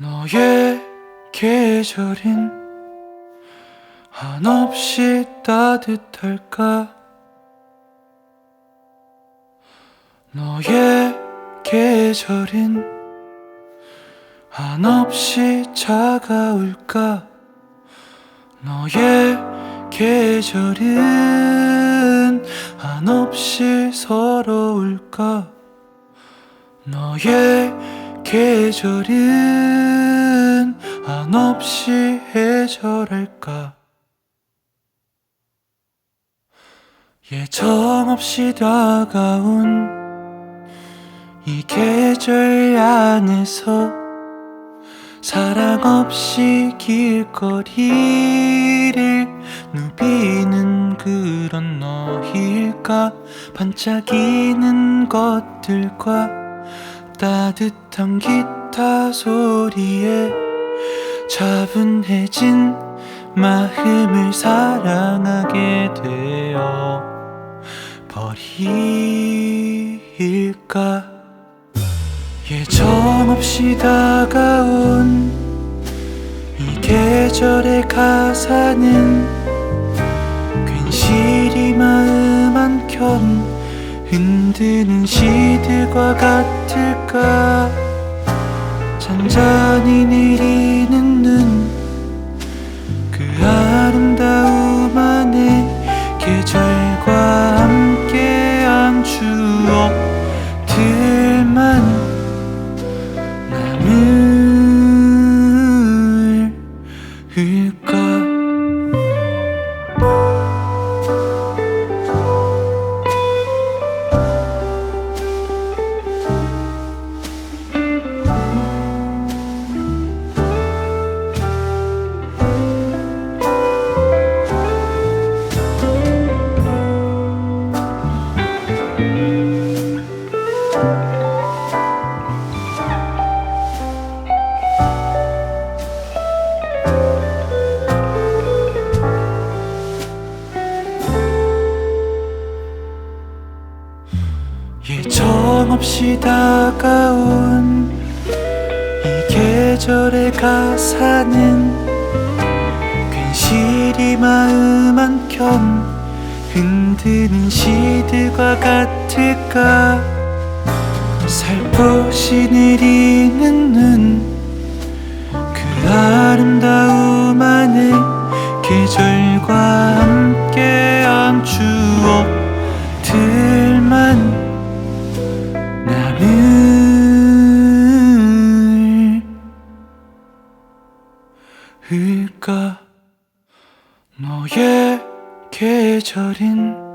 너의 계절인 한없이 따뜻할까? 너의 계절인 한없이 차가울까? 너의 계절은 한없이 서러울까? 너의 계절은 한없이 해절할까? 예정 없이 다가온 이 계절 안에서 사랑 없이 길거리를 누비는 그런 너일까? 반짝이는 것들과 따뜻한 기타 소리에 차분해진 마음을 사랑하게 되어 버릴까? 예정 없이 다가온 이 계절의 가사는 괜시리 마음 한켠 흔드는 시들과 같을까 잔잔히 내리는 눈. 그 아름다움 안에 계절과 함께한 추억들만 남을까 예정 없이 다가온 이 계절의 가사는 괜시리 마음 한켠 흔드는 시들과 같을까? 살포시 내리는 눈 그 아름다움 안에 계절과 함께한 추억 너의 계절인